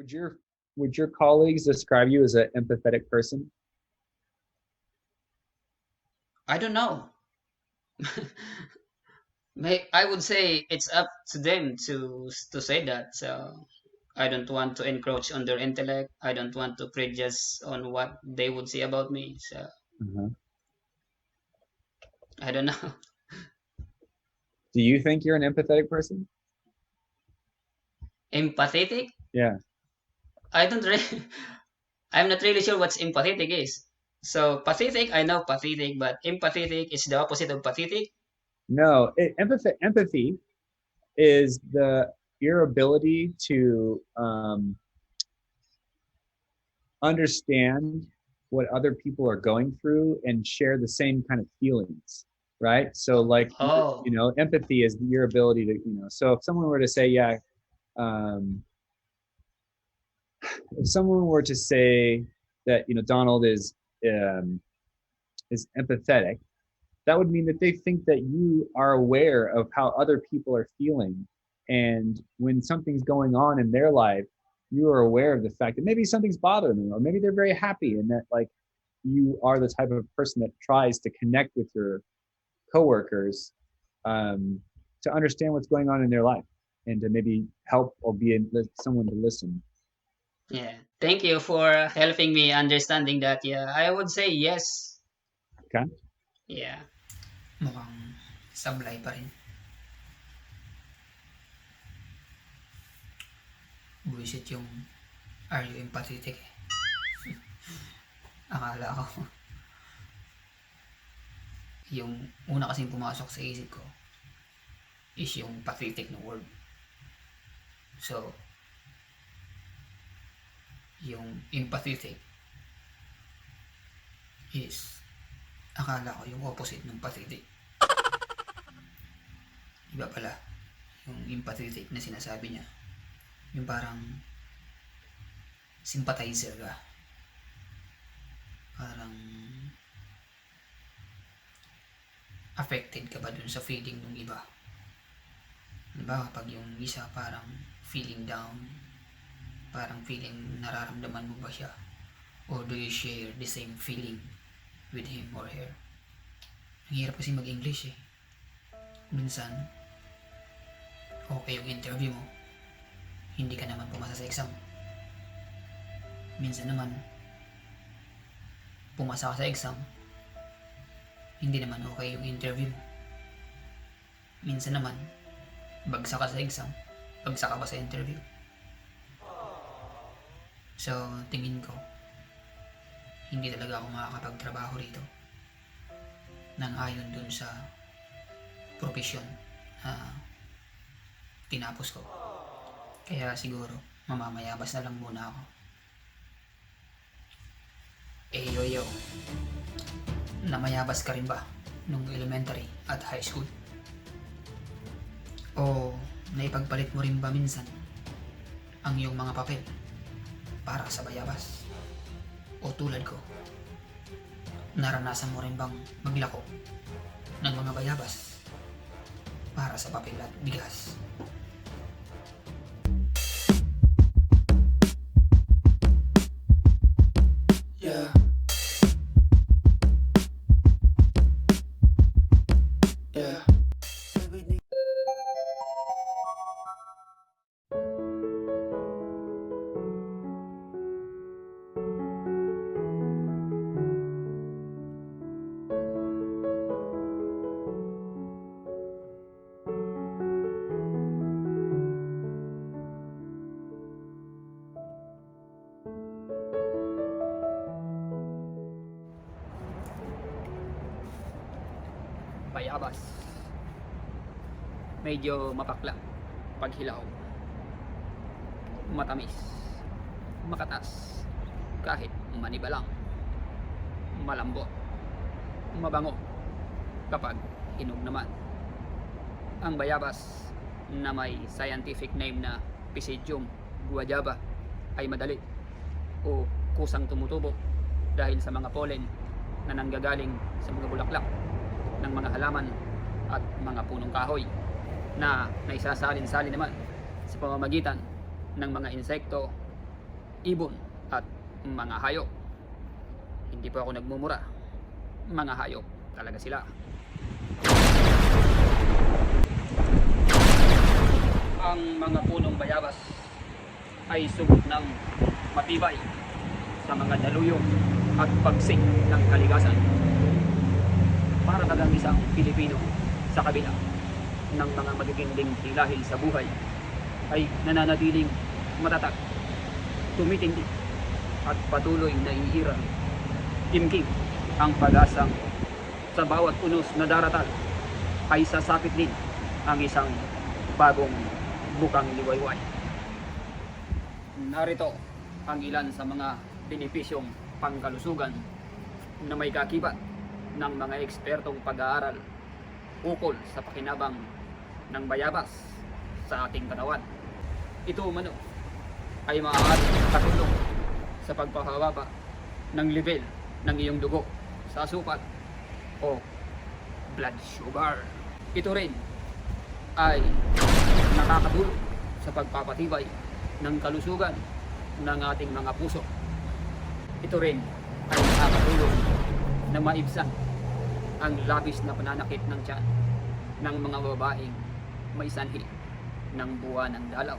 Would your would your colleagues describe you as an empathetic person? I don't know. I would say it's up to them to to say that. So I don't want to encroach on their intellect. I don't want to prejudice on what they would say about me. So Uh-huh. I don't know. Do you think you're an empathetic person? Empathetic? Yeah. I don't really. I'm not really sure what's empathetic is. So pathetic, I know pathetic, but empathetic is the opposite of pathetic. No, it, empathy empathy is the your ability to um, understand what other people are going through and share the same kind of feelings, right? So, like, Oh. you know, empathy is your ability to, you know, so if someone were to say, yeah, um, if someone were to say that, you know, Donald is um, is empathetic, that would mean that they think that you are aware of how other people are feeling. And when something's going on in their life you are aware of the fact that maybe something's bothering them or maybe they're very happy and that like you are the type of person that tries to connect with your coworkers um, to understand what's going on in their life and to maybe help or be someone to listen Yeah. Thank you for helping me understanding that. Yeah, I would say yes. Okay. Yeah. Mukhang sablay pa rin. Buisit yung are you empathetic eh. Akala ko. yung una kasing pumasok sa isip ko is yung pathetic na word. So, yung empathetic is akala ko yung opposite ng pathetic. Iba pala. Yung empathetic na sinasabi niya. Yung parang sympathizer ka. Parang affected ka ba dun sa feeling ng iba. Diba kapag yung isa parang feeling down, parang feeling nararamdaman mo ba siya? Or do you share the same feeling with him or her? Ang hirap kasi mag-English eh. Minsan, okay yung interview mo, hindi ka naman pumasa sa exam. Minsan naman, pumasa ka sa exam, hindi naman okay yung interview mo. Minsan naman, bagsak ka sa exam, bagsak ka pa sa interview. So, tingin ko, hindi talaga ako makakapagtrabaho rito nang ayon dun sa profesyon na tinapos ko. Kaya siguro, mamamayabas na lang muna ako. Eh, yo, yo. Namayabas ka rin ba nung elementary at high school? O naipagpalit mo rin ba minsan ang iyong mga papel para sa bayabas? O tulad ko, naranasan mo rin bang maglako ng mga bayabas para sa papel at bigas? Medyo mapakla pag hilaw. Matamis. Makatas. Kahit maniba lang. Malambot. Mabango. Kapag hinog naman. Ang bayabas na may scientific name na Pisidium guajaba ay madali o kusang tumutubo dahil sa mga pollen na nanggagaling sa mga bulaklak ng mga halaman at mga punong kahoy na naisasalin-salin naman sa pamamagitan ng mga insekto ibon at mga hayop. Hindi po ako nagmumura. Mga hayop talaga sila. Ang mga punong bayabas ay sugot ng matibay sa mga daluyong at pagsik ng kaligasan. Para kagang isang Pilipino sa kabila ng mga magaginding hilahil sa buhay ay nananatiling matatag, tumitindi at patuloy na iirang kimkim ang pag-asang sa bawat unos na daratal ay sasapit din ang isang bagong bukang liwayway. Narito ang ilan sa mga benepisyong pangkalusugan na may kakibat ng mga ekspertong pag-aaral ukol sa pakinabang ng bayabas sa ating katawan. Ito umano ay maaaring katulong sa pagpapababa ng level ng iyong dugo sa sukat o blood sugar. Ito rin ay nakakatulong sa pagpapatibay ng kalusugan ng ating mga puso. Ito rin ay nakakatulong na maibsan ang labis na pananakit ng tiyan ng mga babaeng may sanhi ng buwan ng dalaw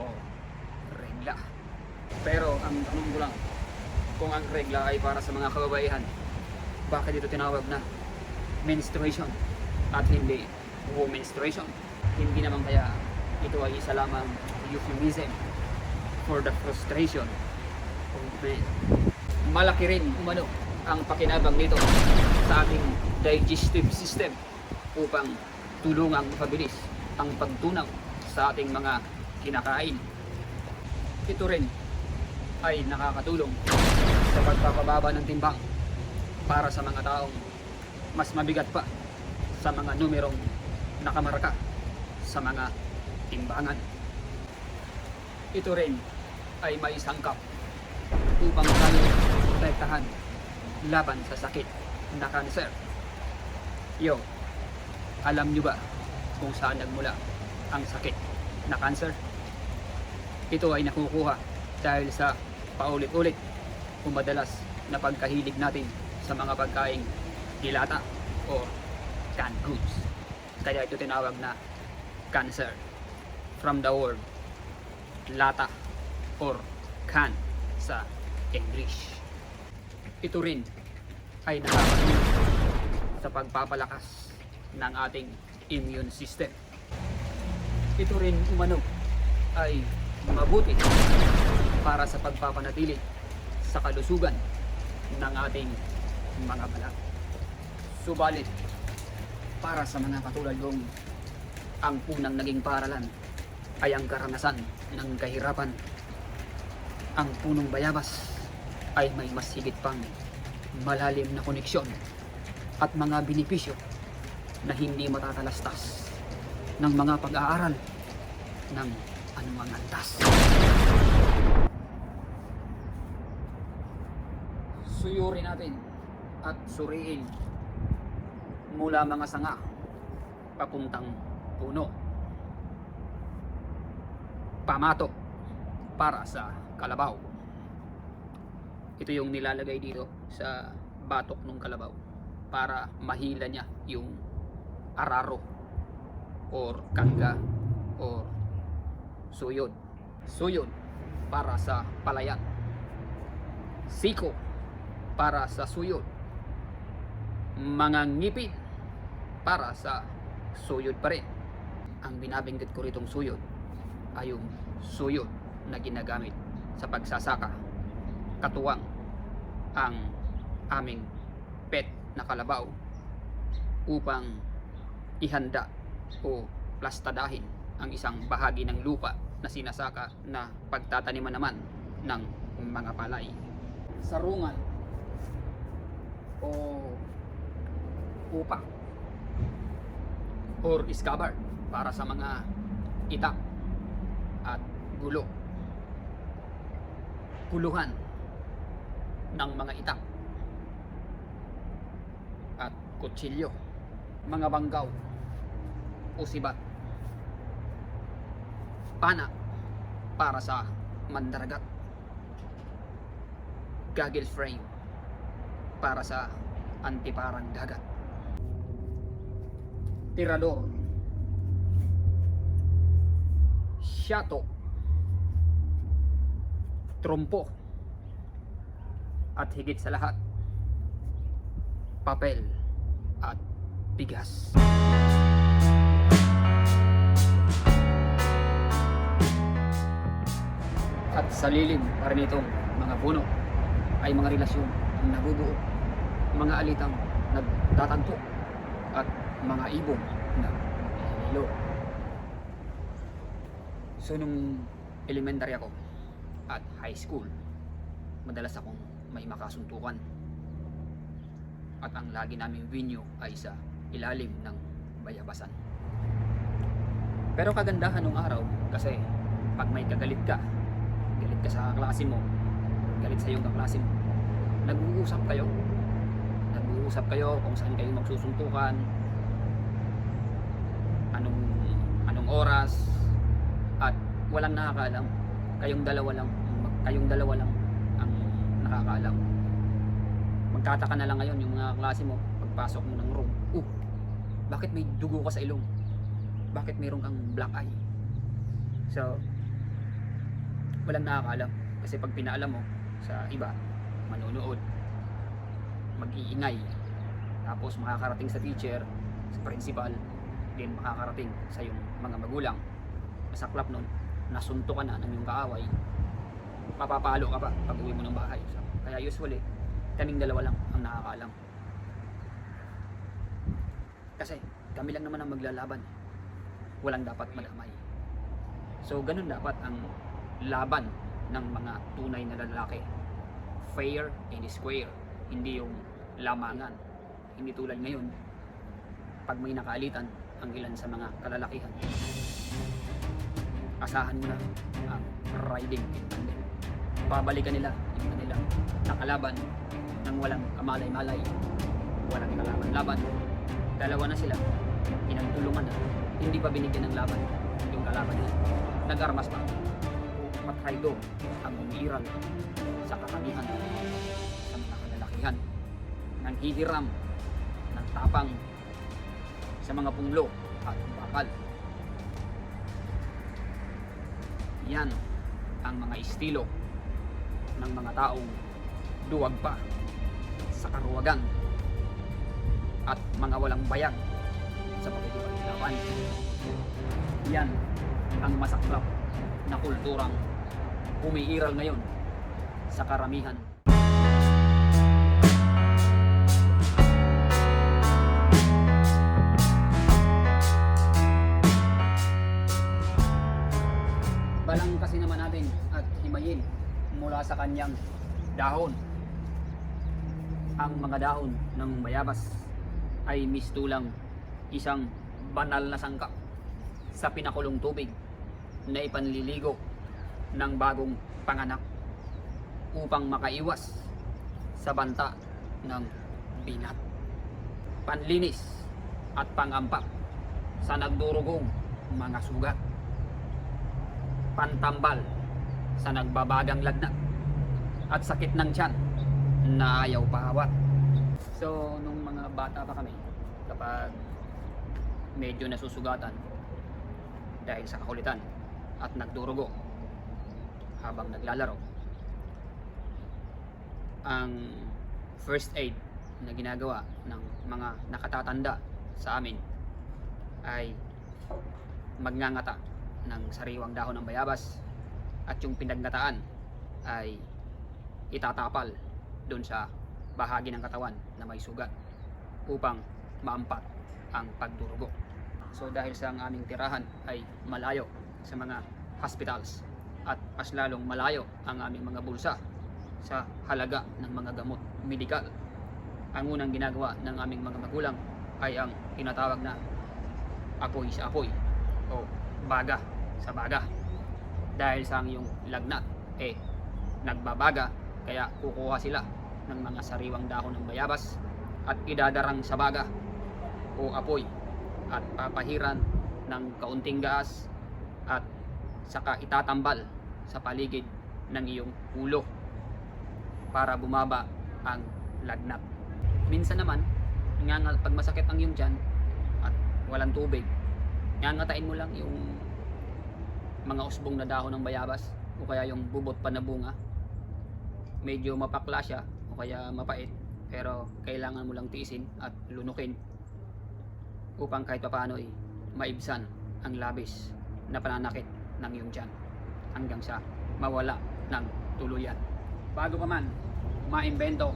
o regla. Pero ang tanong ko lang, kung ang regla ay para sa mga kababaihan, bakit ito tinawag na menstruation at hindi womenstruation? Hindi naman kaya ito ay isa lamang euphemism for the frustration of men. Malaki rin umano ang pakinabang nito sa ating digestive system upang tulungang mapabilis ang pagtunaw sa ating mga kinakain. Ito rin ay nakakatulong sa pagpapababa ng timbang para sa mga taong mas mabigat pa sa mga numerong nakamarka sa mga timbangan. Ito rin ay may sangkap upang tayo protektahan laban sa sakit na cancer. Yo, alam nyo ba kung saan nagmula ang sakit na cancer? Ito ay nakukuha dahil sa paulit-ulit o madalas na pagkahilig natin sa mga pagkaing dilata o canned goods. Kaya ito tinawag na cancer from the word lata or can sa English. Ito rin ay nakakatulong sa pagpapalakas ng ating immune system. Ito rin umano ay mabuti para sa pagpapanatili sa kalusugan ng ating mga balat. Subalit, para sa mga katulad kong ang unang naging paralan ay ang karanasan ng kahirapan. Ang punong bayabas ay may mas higit pang malalim na koneksyon at mga benepisyo na hindi matatalastas ng mga pag-aaral ng anumang antas. Suyurin natin at suriin mula mga sanga papuntang puno. Pamato para sa kalabaw. Ito yung nilalagay dito sa batok ng kalabaw para mahila niya yung araro or kangga or suyod. Suyod para sa palayan. Siko para sa suyod. Mga ngipin para sa suyod pa rin. Ang binabinggit ko ritong suyod ay yung suyod na ginagamit sa pagsasaka. Katuwang ang aming pet na kalabaw upang ihanda o plastadahin ang isang bahagi ng lupa na sinasaka na pagtataniman naman ng mga palay. Sarungan o upa or scabbard para sa mga itak at gulo. Kuluhan ng mga itak at kutsilyo, mga banggaw o sibat. Pana para sa mandaragat goggle frame para sa antiparang dagat. Tirador. Shato. Trompo. At higit sa lahat, papel at bigas. Sa lilim para nitong mga puno ay mga relasyon ang nabubuo, mga alitang nagtatagpo at mga ibong na nahihilo. So nung elementary ako at high school, madalas akong may makasuntukan. At ang lagi naming venue ay sa ilalim ng bayabasan. Pero kagandahan nung araw kasi pag may kagalit ka, galit ka sa klase mo, galit sa iyong kaklase mo, nag-uusap kayo. Nag-uusap kayo kung saan kayo magsusuntukan, anong anong oras, at walang nakakaalam. Kayong dalawa lang, kayong dalawa lang ang nakakaalam. Magtataka na lang ngayon yung mga klase mo, pagpasok mo ng room. Uh, bakit may dugo ka sa ilong? Bakit mayroon kang black eye? So, walang nakakaalam. Kasi pag pinaalam mo sa iba, manonood, mag-iingay, tapos makakarating sa teacher, sa principal, din makakarating sa iyong mga magulang. Masaklap nun, nasunto ka na ng iyong kaaway, mapapalo ka pa pag uwi mo ng bahay. So, kaya usually, kaming dalawa lang ang nakakaalam. Kasi kami lang naman ang maglalaban. Walang dapat madamay. So ganun dapat ang laban ng mga tunay na lalaki. Fair and square. Hindi yung lamangan. Hindi tulad ngayon, pag may nakaalitan ang ilan sa mga kalalakihan. Asahan mo na ang riding in tandem. Babalikan nila yung kanilang nakalaban ng walang kamalay-malay, walang kalaban-laban. Dalawa na sila, pinagtulungan na, hindi pa binigyan ng laban yung kalaban nila. Nag-armas pa. Matraydo ang umiiral sa kakamihan sa mga kalalakihan. Nang hihiram ng tapang sa mga punglo at bakal. Yan ang mga estilo ng mga taong duwag pa sa karuwagan at mga walang bayag sa pagkikipaglaban. Yan ang masaklap na kulturang umiiral ngayon sa karamihan. Balang kasi naman natin at himayin mula sa kanyang dahon. Ang mga dahon ng bayabas ay mistulang isang banal na sangkap sa pinakulong tubig na ipanliligo ng bagong panganak upang makaiwas sa banta ng binat. Panlinis at pangampak sa nagdurugong mga sugat. Pantambal sa nagbabagang lagnat at sakit ng tiyan na ayaw pahawat. So, nung mga bata pa kami, kapag medyo nasusugatan dahil sa kakulitan at nagdurugo habang naglalaro, ang first aid na ginagawa ng mga nakatatanda sa amin ay magnangata ng sariwang dahon ng bayabas at yung pinagnataan ay itatapal doon sa bahagi ng katawan na may sugat upang maampat ang pagdurugo. So dahil sa ang aming tirahan ay malayo sa mga hospitals at mas lalong malayo ang aming mga bulsa sa halaga ng mga gamot medikal. Ang unang ginagawa ng aming mga magulang ay ang tinatawag na apoy sa apoy o baga sa baga. Dahil sa ang iyong lagnat eh nagbabaga kaya kukuha sila ng mga sariwang dahon ng bayabas at idadarang sa baga o apoy at papahiran ng kaunting gas at saka itatambal sa paligid ng iyong ulo para bumaba ang lagnat. Minsan naman, nga pag masakit ang iyong tiyan at walang tubig, ngangatain mo lang yung mga usbong na dahon ng bayabas o kaya yung bubot pa na bunga. Medyo mapakla siya o kaya mapait pero kailangan mo lang tiisin at lunukin upang kahit papaano ay maibsan ang labis na pananakit ng iyong tiyan hanggang sa mawala ng tuluyan. Bago pa man maimbento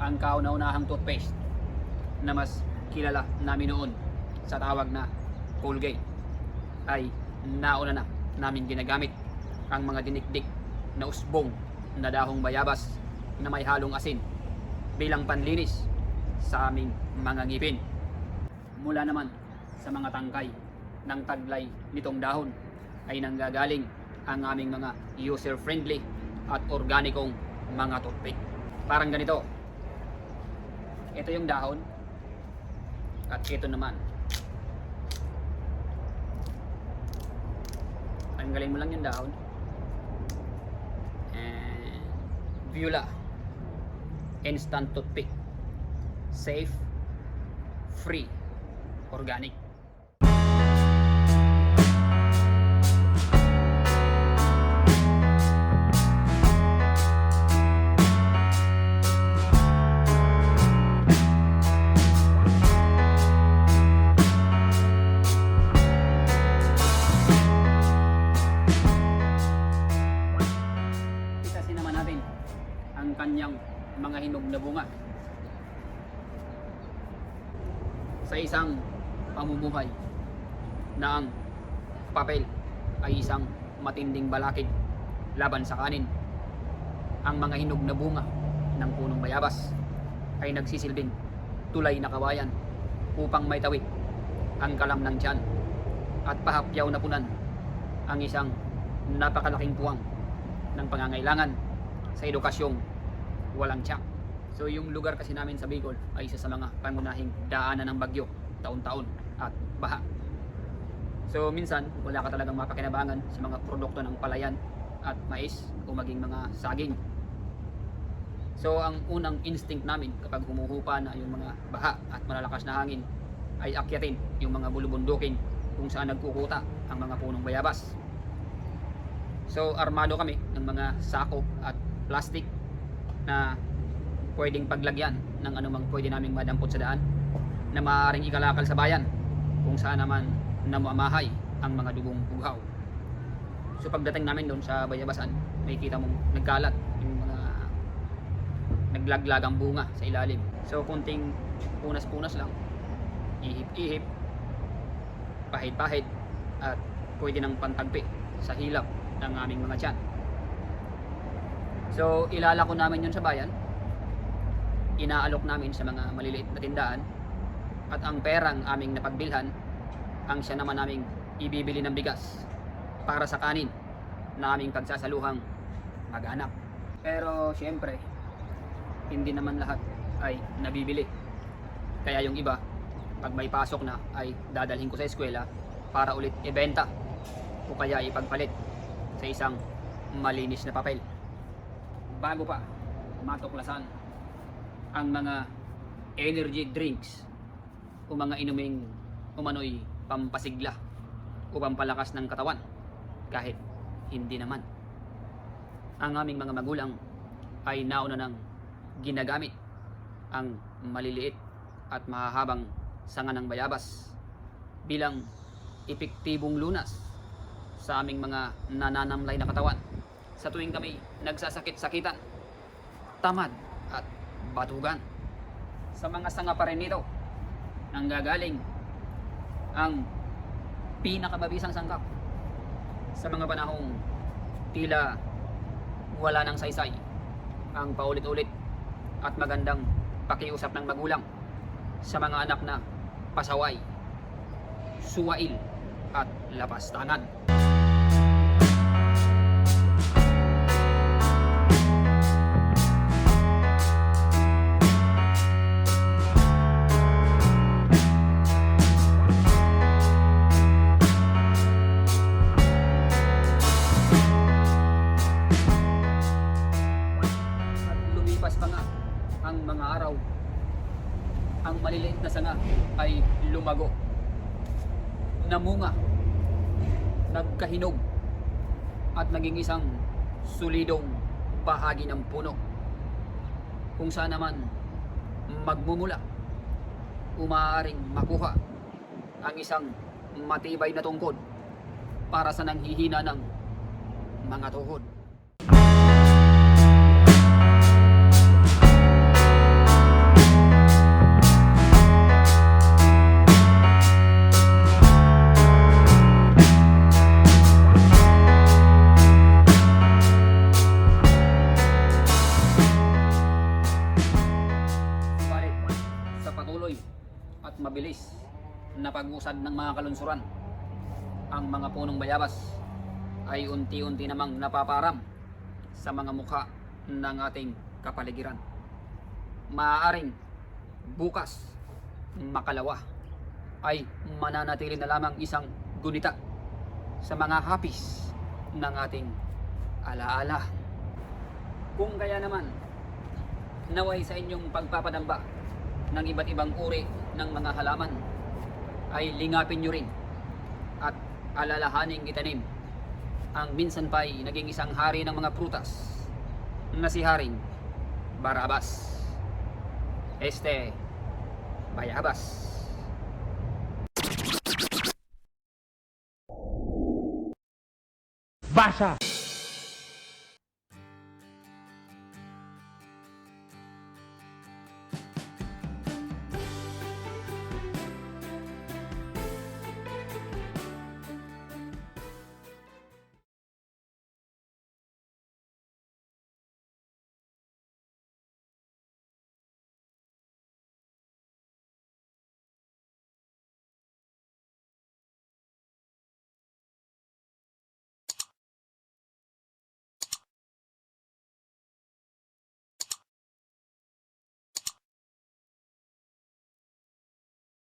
ang kauna-unahang toothpaste na mas kilala namin noon sa tawag na Colgate ay nauna na namin ginagamit ang mga dinikdik na usbong na dahong bayabas na may halong asin bilang panlinis sa aming mga ngipin. Mula naman sa mga tangkay ng taglay nitong dahon ay nanggagaling ang aming mga user-friendly at organikong mga toothpick. Parang ganito. Ito yung dahon at ito naman. Tanggalin mo lang yung dahon. And Viola instant toothpick. Safe, free, organic. Natin ang kanyang mga hinog na bunga. Sa isang pamumuhay na ang papel ay isang matinding balakid laban sa kanin. Ang mga hinog na bunga ng punong bayabas ay nagsisilbing tulay na kawayan upang may tawid ang kalam ng tiyan at pahapyaw na punan ang isang napakalaking puwang ng pangangailangan sa edukasyong walang tiyak. So yung lugar kasi namin sa Bicol ay isa sa mga pangunahing daanan ng bagyo taon-taon at baha. So minsan wala ka talagang mapakinabangan sa mga produkto ng palayan at mais o maging mga saging. So ang unang instinct namin kapag humuhupa na yung mga baha at malalakas na hangin ay akyatin yung mga bulubundukin kung saan nagkukuta ang mga punong bayabas. So armado kami ng mga sako at plastic na pwedeng paglagyan ng anumang pwede naming madampot sa daan na maaaring ikalakal sa bayan kung saan naman namamahay ang mga dugong bughaw. So pagdating namin doon sa Bayabasan, may kita mong nagkalat yung mga naglaglagang bunga sa ilalim. So kunting punas-punas lang, ihip-ihip, pahid-pahid, at pwede nang pantagpi sa hilap ng aming mga tiyan. So ilalako namin yun sa bayan, inaalok namin sa mga maliliit na tindahan, at ang perang aming napagbilhan, ang siya naman naming ibibili ng bigas para sa kanin na aming pagsasaluhang mag-anak. Pero siyempre, hindi naman lahat ay nabibili. Kaya yung iba, pag may pasok na ay dadalhin ko sa eskwela para ulit ibenta o kaya ipagpalit sa isang malinis na papel. Bago pa matuklasan ang mga energy drinks o mga inuming umano'y pampasigla o pampalakas ng katawan kahit hindi naman. Ang aming mga magulang ay nauna ng ginagamit ang maliliit at mahahabang sanga ng bayabas bilang epektibong lunas sa aming mga nananamlay na katawan sa tuwing kami nagsasakit-sakitan, tamad at batugan. Sa mga sanga pa rin nito, nanggagaling ang pinakamabisang sangkap sa mga panahong tila wala ng saysay ang paulit-ulit at magandang pakiusap ng magulang sa mga anak na pasaway, suwail at lapastangan. Naging isang sulidong bahagi ng puno. Kung saan naman magmumula, umaaring makuha ang isang matibay na tungkod para sa nanghihina ng mga tuhod. Na pag-usad ng mga kalunsuran, ang mga punong bayabas ay unti-unti namang napaparam sa mga mukha ng ating kapaligiran. Maaaring bukas, makalawa, ay mananatili na lamang isang gunita sa mga hapis ng ating alaala. Kung kaya naman, naway sa inyong pagpapadamba ng iba't ibang uri ng mga halaman ay lingapin nyo rin at alalahaning itanim ang minsan pa'y naging isang hari ng mga prutas na si Haring Barabas. Este Bayabas. Basa!